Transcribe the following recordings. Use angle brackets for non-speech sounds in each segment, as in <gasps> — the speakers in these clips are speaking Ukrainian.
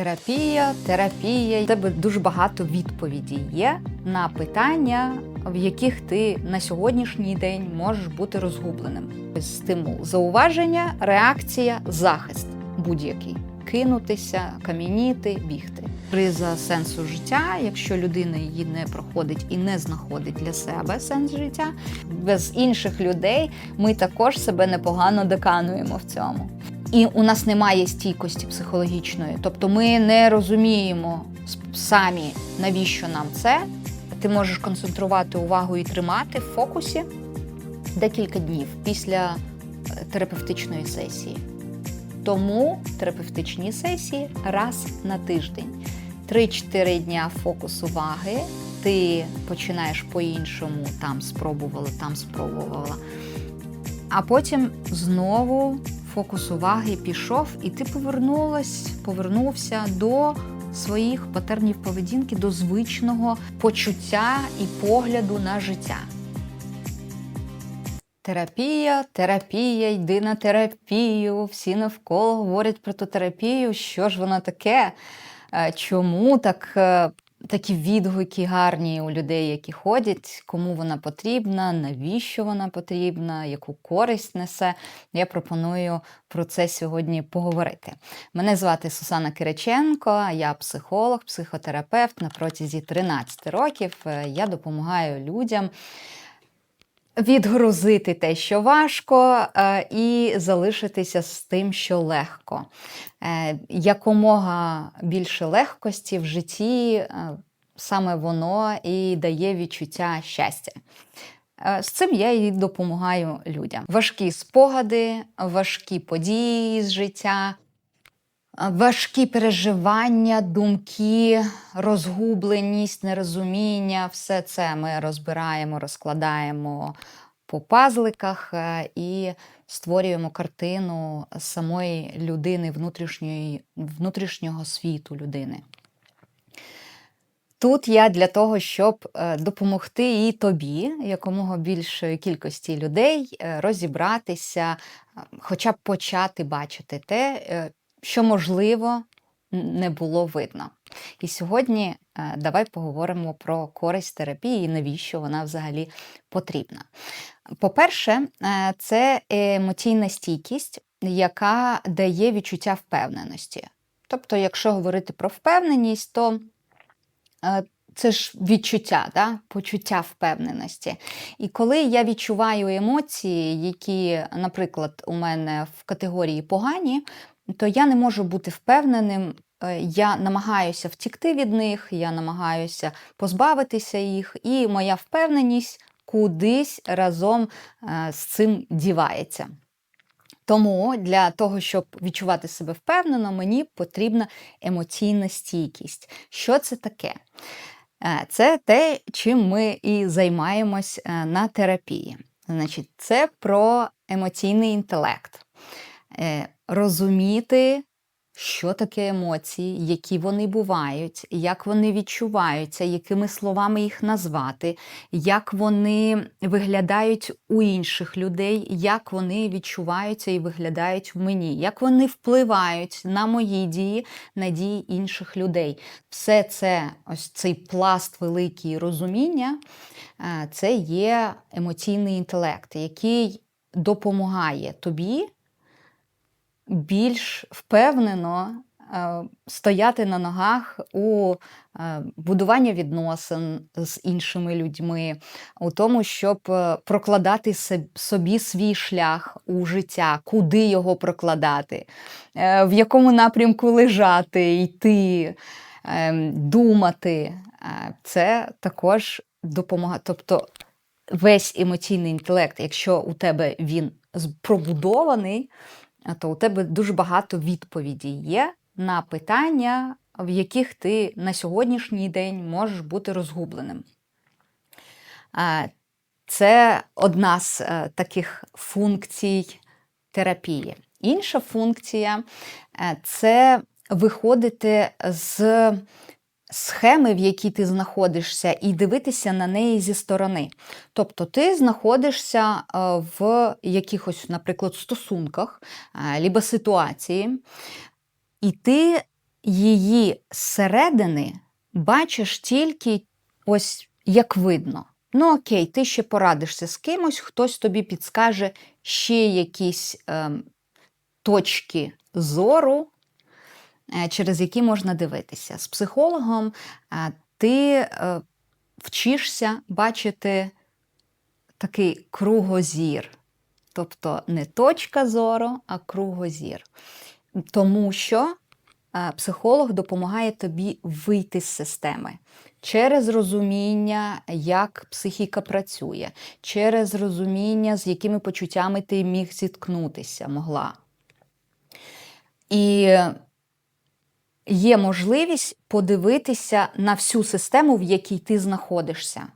Терапія, терапія. У тебе дуже багато відповідей є на питання, в яких ти на сьогоднішній день можеш бути розгубленим. Стимул, зауваження, реакція, захист будь-який. Кинутися, кам'яніти, бігти. Криза сенсу життя, якщо людина її не проходить і не знаходить для себе сенс життя, без інших людей ми також себе непогано докануємо в цьому. І у нас немає стійкості психологічної, тобто ми не розуміємо самі, навіщо нам це. Ти можеш концентрувати увагу і тримати в фокусі декілька днів після е, терапевтичної сесії. Тому терапевтичні сесії раз на тиждень. 3-4 дня фокус уваги. Ти починаєш по-іншому, там спробувала, там спробувала. А потім знову фокус уваги пішов, і ти повернулась, повернувся до своїх патернів поведінки, до звичного почуття і погляду на життя. Терапія, терапія, йди на терапію. Всі навколо говорять про ту терапію. Що ж вона таке? Е, Чому так, е, такі відгуки гарні у людей, які ходять, кому вона потрібна, навіщо вона потрібна, яку користь несе? Я пропоную про це сьогодні поговорити. Мене звати Сусана Кириченко, я психолог, психотерапевт. На протязі 13 років е, я допомагаю людям відгрузити те, що важко, е, і залишитися з тим, що легко. Е, Якомога більше легкості в житті, е, саме воно і дає відчуття щастя. З цим я і допомагаю людям. Важкі спогади, важкі події з життя, важкі переживання, думки, розгубленість, нерозуміння все це ми розбираємо, розкладаємо по пазликах е, і створюємо картину самої людини, внутрішньої, внутрішнього світу людини. Тут я для того, щоб е, допомогти і тобі, якомога більшої кількості людей, е, розібратися, хоча б почати бачити те, що можливо не було видно. І сьогодні е, давай поговоримо про користь терапії і навіщо вона взагалі потрібна. По-перше, е, це емоційна стійкість, яка дає відчуття впевненості. Тобто, якщо говорити про впевненість, то е, це ж відчуття, да? почуття впевненості. І коли я відчуваю емоції, які, наприклад, у мене в категорії погані, то я не можу бути впевненим. е, Я намагаюся втікти від них, я намагаюся позбавитися їх, і моя впевненість кудись разом е, з цим дівається. Тому для того, щоб відчувати себе впевнено, мені потрібна емоційна стійкість. Що це таке? Е, Це те, чим ми і займаємось на терапії. Значить, це про емоційний інтелект. Розуміти, що таке емоції, які вони бувають, як вони відчуваються, якими словами їх назвати, як вони виглядають у інших людей, як вони відчуваються і виглядають в мені, як вони впливають на мої дії, на дії інших людей. Все це, ось цей пласт великий розуміння, е, це є емоційний інтелект, який допомагає тобі більш впевнено е, стояти на ногах у е, будуванні відносин з іншими людьми, у тому, щоб е, прокладати собі свій шлях у життя, куди його прокладати, в якому напрямку лежати, йти, е, думати. Це також допомагає. Тобто весь емоційний інтелект, якщо у тебе він пробудований, то у тебе дуже багато відповідей є на питання, в яких ти на сьогоднішній день можеш бути розгубленим. Це одна з е, таких функцій терапії. Інша функція е, це виходити з схеми, в якій ти знаходишся, і дивитися на неї зі сторони. Тобто ти знаходишся е, в якихось, наприклад, стосунках, е, ситуації, і ти її зсередини бачиш тільки ось як видно. Ну, окей, ти ще порадишся з кимось, хтось тобі підскаже ще якісь е, точки зору, через які можна дивитися. З психологом е, ти е, вчишся бачити такий кругозір. Тобто не точка зору, а кругозір. Тому що е, психолог допомагає тобі вийти з системи через розуміння, як психіка працює, через розуміння, з якими почуттями ти міг зіткнутися, могла. І є можливість подивитися на всю систему, в якій ти знаходишся.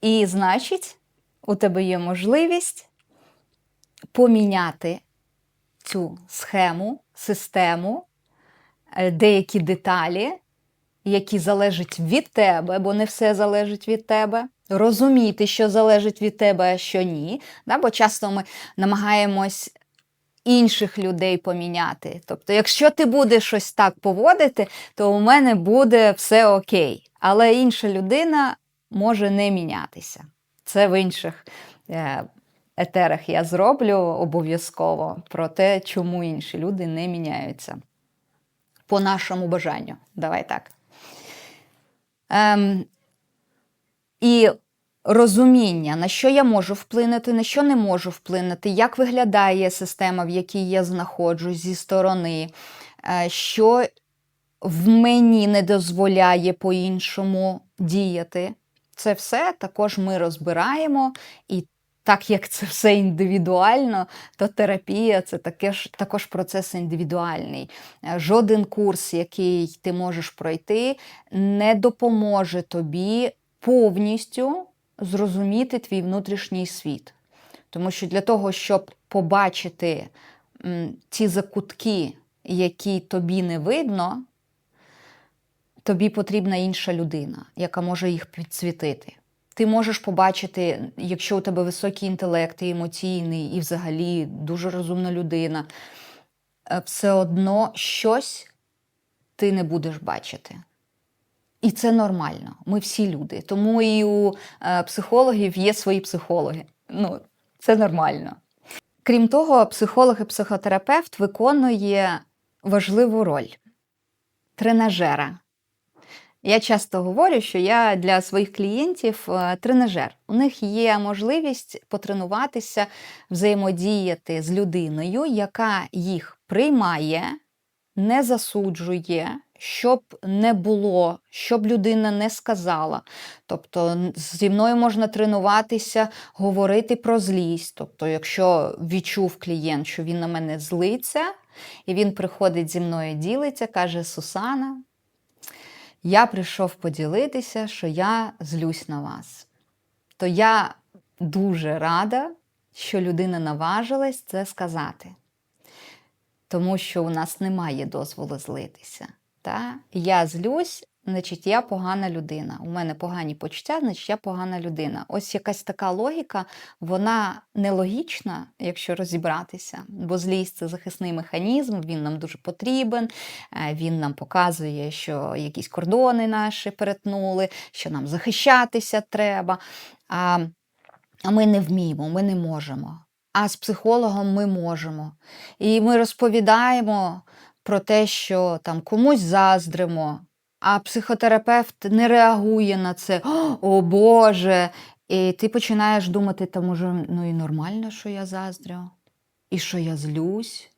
І, значить, у тебе є можливість поміняти цю схему, систему, е, деякі деталі, які залежать від тебе, бо не все залежить від тебе. Розуміти, що залежить від тебе, а що ні. Да? Бо часто ми намагаємось інших людей поміняти. Тобто, якщо ти будеш щось так поводити, то у мене буде все окей. Але інша людина може не мінятися. Це в інших е, етерах я зроблю обов'язково про те, чому інші люди не міняються. По нашому бажанню. Давай так. Ем, І розуміння, на що я можу вплинути, на що не можу вплинути, як виглядає система, в якій я знаходжусь зі сторони, е, що в мені не дозволяє по-іншому діяти. Це все також ми розбираємо, і так як це все індивідуально, то терапія це таке ж, також процес індивідуальний. Е, жоден курс, який ти можеш пройти, не допоможе тобі повністю зрозуміти твій внутрішній світ. Тому що для того, щоб побачити ці закутки, які тобі не видно, тобі потрібна інша людина, яка може їх підсвітити. Ти можеш побачити, якщо у тебе високий інтелект, і емоційний, і взагалі дуже розумна людина, е, все одно щось ти не будеш бачити. І це нормально. Ми всі люди. Тому і у е, психологів є свої психологи. Ну, це нормально. Крім того, психолог і психотерапевт виконує важливу роль тренажера. Я часто говорю, що я для своїх клієнтів е, тренажер. У них є можливість потренуватися, взаємодіяти з людиною, яка їх приймає, не засуджує, щоб не було, щоб людина не сказала. Тобто зі мною можна тренуватися, говорити про злість. Тобто, якщо відчув клієнт, що він на мене злиться, і він приходить зі мною ділиться, каже Сусана. Я прийшов поділитися, що я злюсь на вас. То я дуже рада, що людина наважилась це сказати. Тому що у нас немає дозволу злитися. Та? Я злюсь, значить, я погана людина. У мене погані почуття, значить я погана людина. Ось якась така логіка, вона нелогічна, якщо розібратися, бо злість це захисний механізм, він нам дуже потрібен, е, він нам показує, що якісь кордони наші перетнули, що нам захищатися треба. А, А ми не вміємо, ми не можемо. А з психологом ми можемо. І ми розповідаємо про те, що там комусь заздримо, а психотерапевт не реагує на це. <gasps> О Боже! І ти починаєш думати, та може, ну і нормально, що я заздрю, і що я злюсь.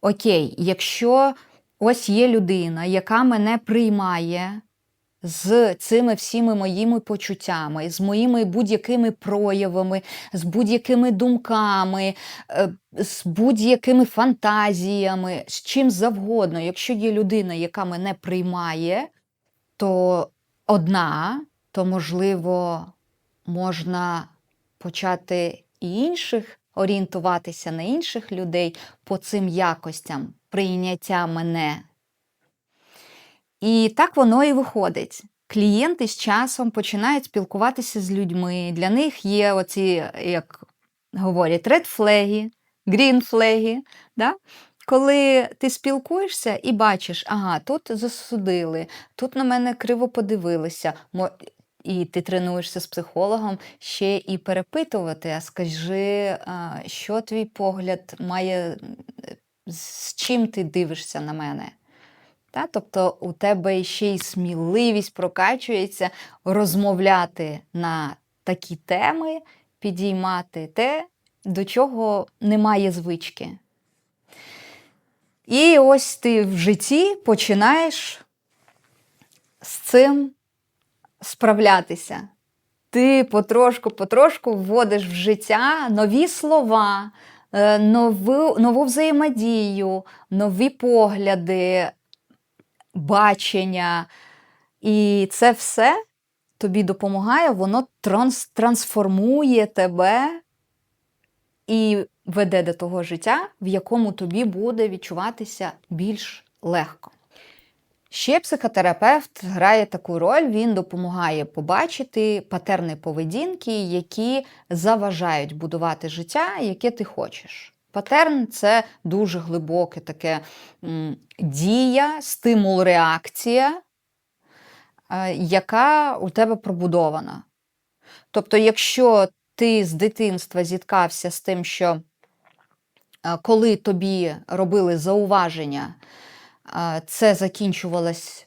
Окей, якщо ось є людина, яка мене приймає з цими всіми моїми почуттями, з моїми будь-якими проявами, з будь-якими думками, е, з будь-якими фантазіями, з чим завгодно. Якщо є людина, яка мене приймає, то одна, то, можливо, можна почати і інших орієнтуватися на інших людей по цим якостям прийняття мене. І так воно і виходить. Клієнти з часом починають спілкуватися з людьми. Для них є оці, як говорять, red флеги, green флеги. Да? коли ти спілкуєшся і бачиш, ага, тут засудили, тут на мене криво подивилися. І ти тренуєшся з психологом ще і перепитувати, а скажи, що твій погляд має, з чим ти дивишся на мене? Та? Тобто у тебе ще й сміливість прокачується розмовляти на такі теми, підіймати те, до чого немає звички. І ось ти в житті починаєш з цим справлятися. Ти потрошку-потрошку вводиш в життя нові слова, е, нову, нову взаємодію, нові погляди, бачення. І це все тобі допомагає, воно транс, трансформує тебе і веде до того життя, в якому тобі буде відчуватися більш легко. Ще психотерапевт грає таку роль, він допомагає побачити патерни поведінки, які заважають будувати життя, яке ти хочеш. Патерн це дуже глибоке таке дія, стимул, реакція, е, яка у тебе пробудована. Тобто, якщо ти з дитинства зіткався з тим, що е, коли тобі робили зауваження, е, це закінчувалось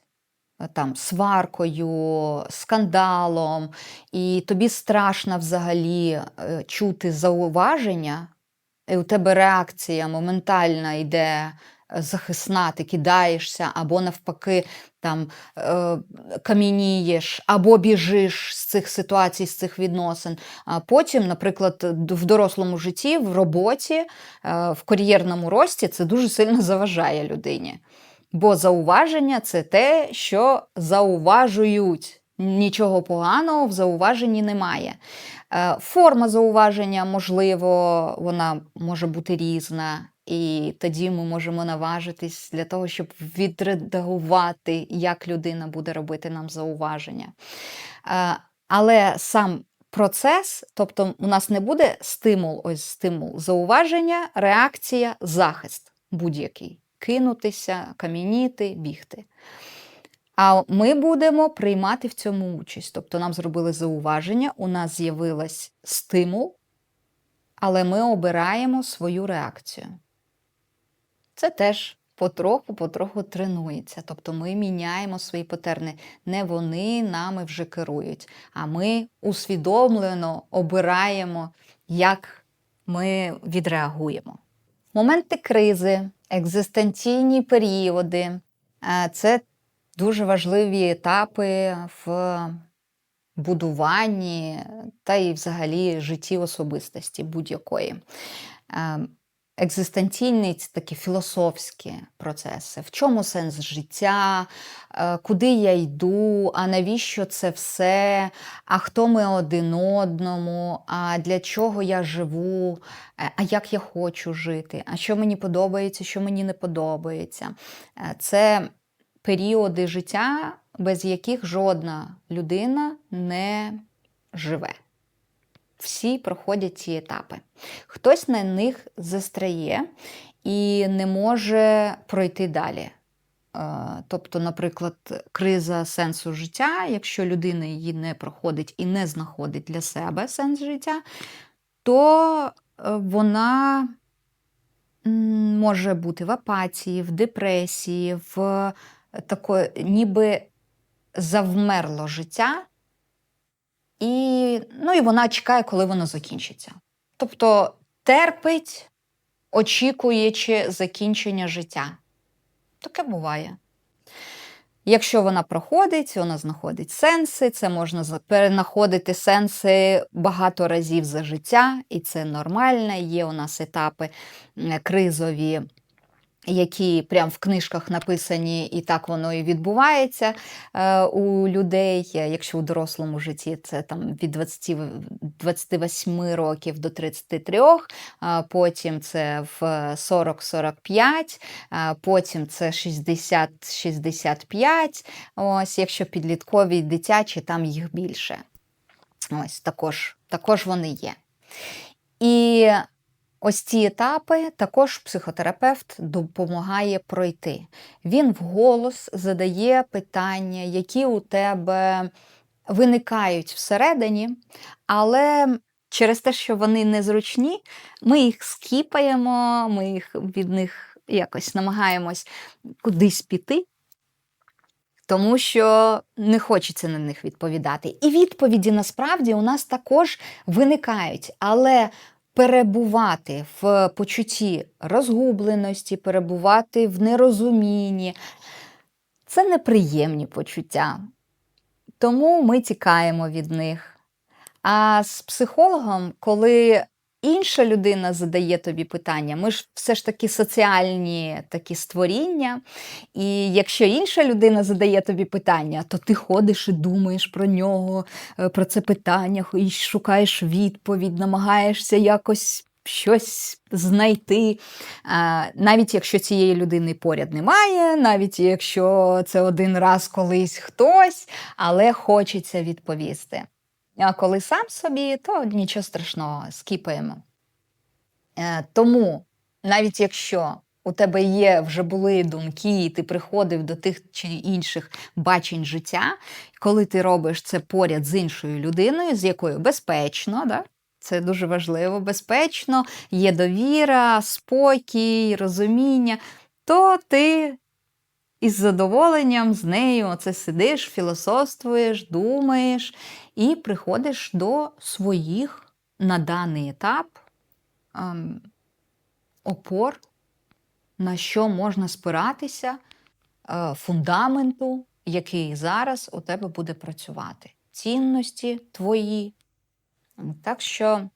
там сваркою, скандалом, і тобі страшно взагалі чути зауваження, і у тебе реакція моментальна йде е, захисна, ти кидаєшся, або навпаки там е, кам'янієш, або біжиш з цих ситуацій, з цих відносин. А потім, наприклад, в дорослому житті, в роботі, е, в кар'єрному рості це дуже сильно заважає людині. Бо зауваження це те, що зауважують. Нічого поганого в зауваженні немає. Е, Форма зауваження, можливо, вона може бути різна, і тоді ми можемо наважитись для того, щоб відредагувати, як людина буде робити нам зауваження. Е, Але сам процес, тобто у нас не буде стимул, ось стимул зауваження, реакція, захист будь-який. Кинутися, кам'яніти, бігти. А ми будемо приймати в цьому участь. Тобто нам зробили зауваження, у нас з'явилась стимул, але ми обираємо свою реакцію. Це теж потроху-потроху тренується. Тобто ми міняємо свої патерни. Не вони нами вже керують, а ми усвідомлено обираємо, як ми відреагуємо. Моменти кризи, екзистенційні періоди е, це дуже важливі етапи в будуванні та й взагалі житті особистості будь-якої. Е, Екзистенційні це такі філософські процеси. В чому сенс життя, Е, куди я йду, а навіщо це все, а хто ми один одному, а для чого я живу, Е, а як я хочу жити, а що мені подобається, що мені не подобається. Це періоди життя, без яких жодна людина не живе. Всі проходять ці етапи. Хтось на них застряє і не може пройти далі. Е, Тобто, наприклад, криза сенсу життя, якщо людина її не проходить і не знаходить для себе сенс життя, то е, вона може бути в апатії, в депресії, в такої, ніби завмерло життя, і, ну, і вона чекає, коли воно закінчиться. Тобто терпить, очікуючи закінчення життя. Таке буває. Якщо вона проходить, вона знаходить сенси, це можна перенаходити сенси багато разів за життя, і це нормально. Є у нас етапи кризові, які прямо в книжках написані, і так воно і відбувається е, у людей. Е, Якщо у дорослому житті це там від 20, 28 років до 33, потім це в 40-45, потім це 60-65. Ось, якщо підліткові дитячі, там їх більше. Ось також, також вони є. І Ось ці етапи також психотерапевт допомагає пройти. Він вголос задає питання, які у тебе виникають всередині, але через те, що вони незручні, ми їх скіпаємо, ми їх від них якось намагаємось кудись піти. Тому що не хочеться на них відповідати. І відповіді насправді у нас також виникають, але перебувати в почутті розгубленості, перебувати в нерозумінні це неприємні почуття. Тому ми тікаємо від них. А з психологом, коли інша людина задає тобі питання, ми ж все ж таки соціальні такі створіння. І якщо інша людина задає тобі питання, то ти ходиш і думаєш про нього, е, про це питання, і шукаєш відповідь, намагаєшся якось. Щось знайти, навіть якщо цієї людини поряд немає, навіть якщо це один раз колись хтось, але хочеться відповісти. А коли сам собі, то нічого страшного, скіпаємо. Е, Тому, навіть якщо у тебе є вже були думки, і ти приходив до тих чи інших бачень життя, коли ти робиш це поряд з іншою людиною, з якою безпечно, да? це дуже важливо, безпечно, є довіра, спокій, розуміння, то ти із задоволенням з нею оце сидиш, філософствуєш, думаєш і приходиш до своїх на даний етап ем, опор, на що можна спиратися, е, фундаменту, який зараз у тебе буде працювати. Цінності твої. Так що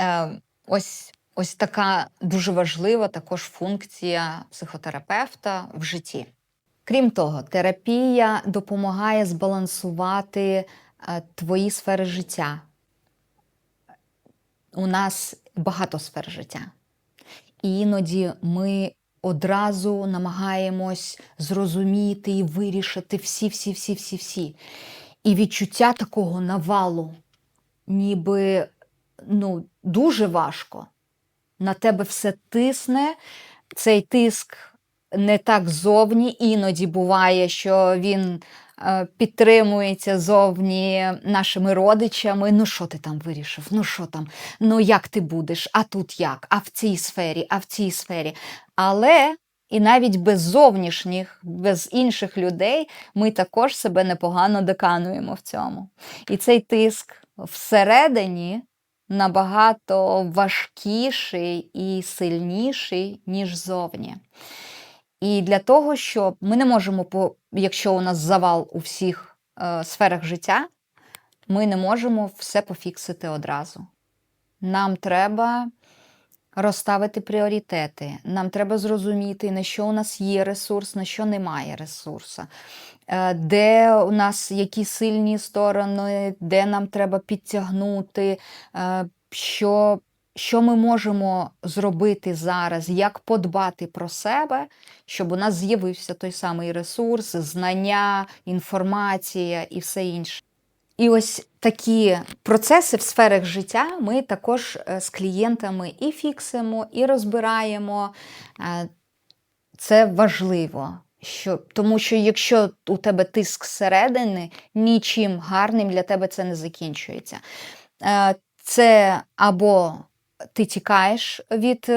е, ось ось така дуже важлива також функція психотерапевта в житті. Крім того, терапія допомагає збалансувати твої сфери життя. У нас багато сфер життя. І іноді ми одразу намагаємось зрозуміти і вирішити всі-всі-всі-всі-всі. І відчуття такого навалу, ніби ну, дуже важко. На тебе все тисне, цей тиск не так зовні, іноді буває, що він е, підтримується зовні нашими родичами. Ну, що ти там вирішив? Ну, що там? Ну, як ти будеш? А тут як? А в цій сфері, а в цій сфері. Але. І навіть без зовнішніх, без інших людей ми також себе непогано докануємо в цьому. І цей тиск всередині набагато важкіший і сильніший, ніж зовні. І для того, щоб ми не можемо, якщо у нас завал у всіх е, сферах життя, ми не можемо все пофіксити одразу. Нам треба розставити пріоритети, нам треба зрозуміти, на що у нас є ресурс, на що немає ресурсу, е, де у нас які сильні сторони, де нам треба підтягнути, е, що що ми можемо зробити зараз, як подбати про себе, щоб у нас з'явився той самий ресурс, знання, інформація і все інше. І ось такі процеси в сферах життя ми також е, з клієнтами і фіксимо, і розбираємо. Е, це важливо, що, тому що якщо у тебе тиск зсередини, нічим гарним для тебе це не закінчується. Е, це або ти тікаєш від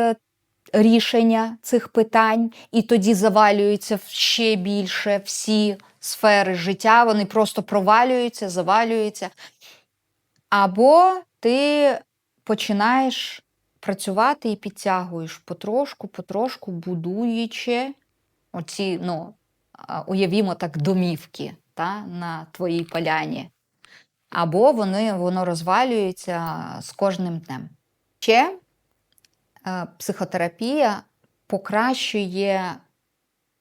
рішення цих питань, і тоді завалюються ще більше всі сфери життя, вони просто провалюються, завалюються. Або ти починаєш працювати і підтягуєш потрошку, потрошку будуючи оці, ну, уявімо так, домівки та, на твоїй поляні. Або вони, воно розвалюється з кожним днем. Ще е, психотерапія покращує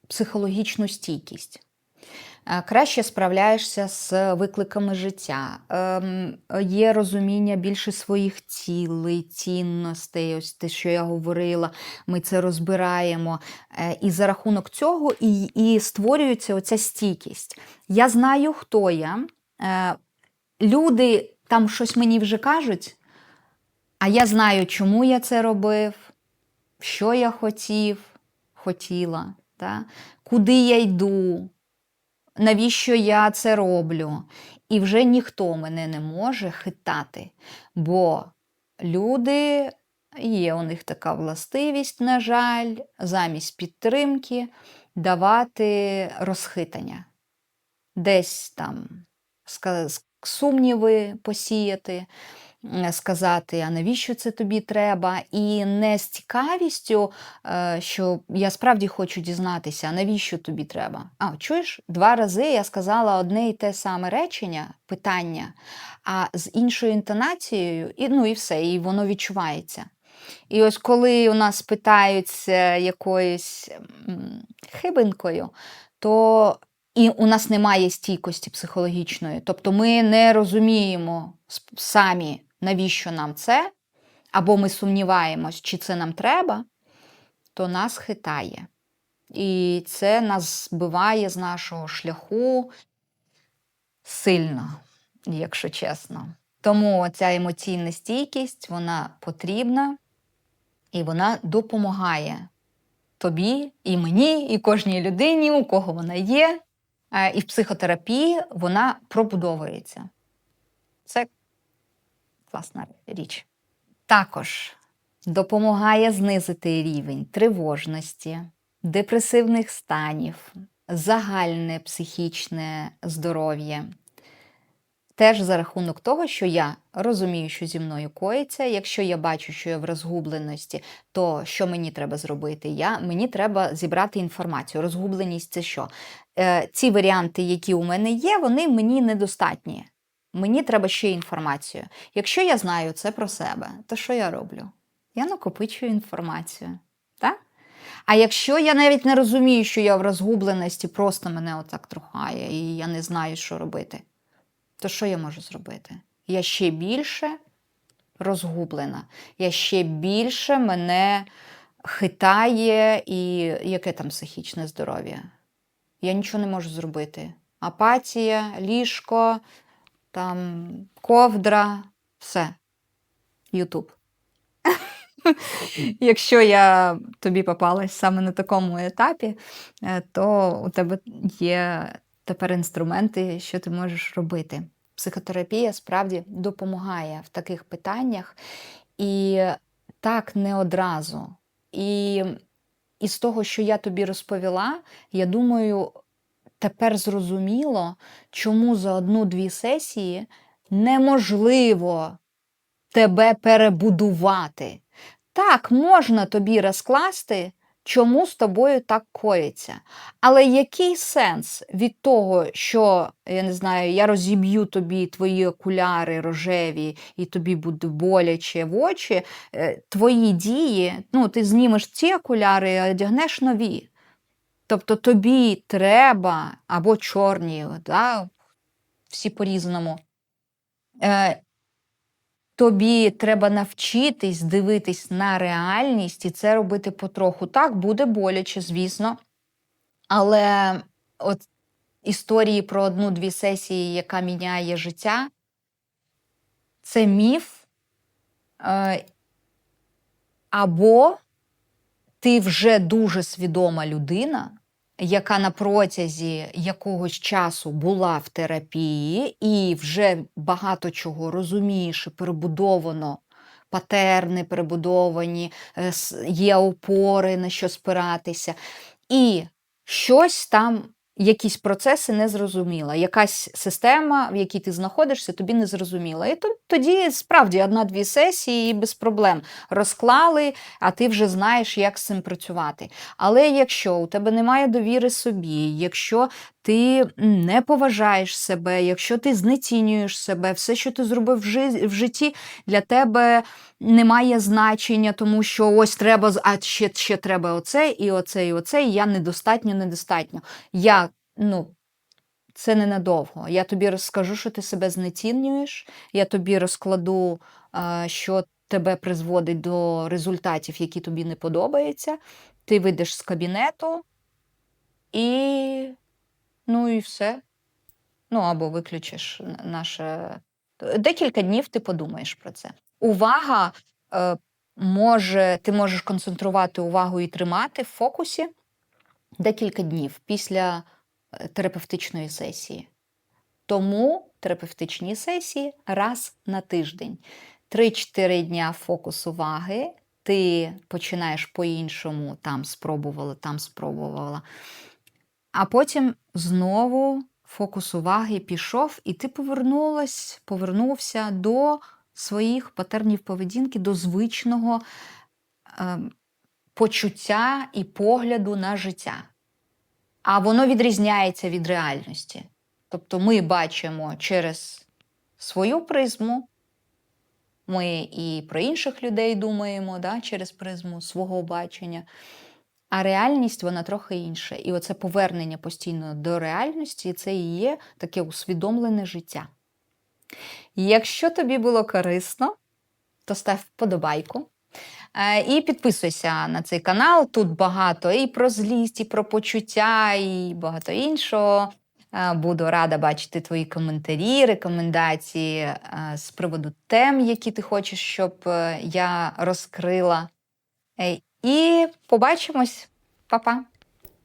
психологічну стійкість. Е, краще справляєшся з викликами життя, ем, є розуміння більше своїх цілей, цінностей, ось те, що я говорила, ми це розбираємо. Е, і за рахунок цього і, і створюється оця стійкість. Я знаю, хто я. Люди там щось мені вже кажуть. А я знаю, чому я це робив, що я хотів, хотіла, та? куди я йду, навіщо я це роблю. І вже ніхто мене не може хитати, бо люди, є у них така властивість, на жаль, замість підтримки давати розхитання, десь там сумніви посіяти, сказати, а навіщо це тобі треба? І не з цікавістю, е, що я справді хочу дізнатися, а навіщо тобі треба. А, чуєш, два рази я сказала одне і те саме речення, питання, а з іншою інтонацією, і, ну і все, і воно відчувається. І ось коли у нас питаються якоюсь хибинкою, то і у нас немає стійкості психологічної. Тобто ми не розуміємо самі, навіщо нам це, або ми сумніваємось, чи це нам треба, то нас хитає. І це нас збиває з нашого шляху сильно, якщо чесно. Тому ця емоційна стійкість вона потрібна і вона допомагає тобі, і мені, і кожній людині, у кого вона є. Е, І в психотерапії вона пробудовується. Це класна річ. Також допомагає знизити рівень тривожності, депресивних станів, загальне психічне здоров'я. Теж за рахунок того, що я розумію, що зі мною коїться. Якщо я бачу, що я в розгубленості, то що мені треба зробити? Я, Мені треба зібрати інформацію. Розгубленість це що? Е, ці варіанти, які у мене є, вони мені недостатні. Мені треба ще інформацію. Якщо я знаю це про себе, то що я роблю? Я накопичую інформацію. Так? А якщо я навіть не розумію, що я в розгубленості, просто мене отак трухає, і я не знаю, що робити, то що я можу зробити? Я ще більше розгублена, я ще більше мене хитає, і яке там психічне здоров'я? Я нічого не можу зробити. Апатія, ліжко, там ковдра, все. Ютуб. Якщо я тобі попалась саме на такому етапі, е, то у тебе є тепер інструменти, що ти можеш робити. Психотерапія справді допомагає в таких питаннях, і так не одразу. І із того, що я тобі розповіла, я думаю, тепер зрозуміло, чому за одну-дві сесії неможливо тебе перебудувати. Так, можна тобі розкласти, чому з тобою так коїться. Але який сенс від того, що, я не знаю, я розіб'ю тобі твої окуляри рожеві, і тобі буде боляче в очі, е, твої дії, ну, ти знімеш ці окуляри і одягнеш нові. Тобто тобі треба або чорні, да, всі по-різному. Е, тобі треба навчитись дивитись на реальність і це робити потроху. Так, буде боляче, звісно. Але от історії про одну-дві сесії, яка міняє життя, це міф. Е, або ти вже дуже свідома людина, яка на протязі якогось часу була в терапії і вже багато чого розумієш і перебудовано. Патерни перебудовані, е, є опори, на що спиратися. І щось там, якісь процеси не зрозуміла. Якась система, в якій ти знаходишся, тобі не зрозуміла. І то- тоді справді одна-дві сесії і без проблем розклали, а ти вже знаєш, як з цим працювати. Але якщо у тебе немає довіри собі, якщо ти не поважаєш себе, якщо ти знецінюєш себе, все, що ти зробив в житті, для тебе немає значення, тому що ось треба, а ще, ще треба оце, і оце, і оце, і я недостатньо, недостатньо. Я, ну, це ненадовго. Я тобі розкажу, що ти себе знецінюєш, я тобі розкладу, що тебе призводить до результатів, які тобі не подобаються. Ти вийдеш з кабінету і ну і все. Ну, або виключиш наше. Декілька днів ти подумаєш про це. увага е, може, ти можеш концентрувати увагу і тримати в фокусі декілька днів після е, терапевтичної сесії. Тому терапевтичні сесії раз на тиждень. 3-4 дня фокус уваги. Ти починаєш по-іншому, там спробувала, там спробувала. А потім знову фокус уваги пішов, і ти повернулась, повернувся до своїх патернів поведінки, до звичного е, почуття і погляду на життя. А воно відрізняється від реальності. Тобто ми бачимо через свою призму, ми і про інших людей думаємо да, через призму свого бачення. А реальність вона трохи інша. І оце повернення постійно до реальності це і є таке усвідомлене життя. Якщо тобі було корисно, то став вподобайку. Е, І підписуйся на цей канал. Тут багато і про злість, і про почуття, і багато іншого. Е, Буду рада бачити твої коментарі, рекомендації е, з приводу тем, які ти хочеш, щоб я розкрила. І побачимось, Па-па!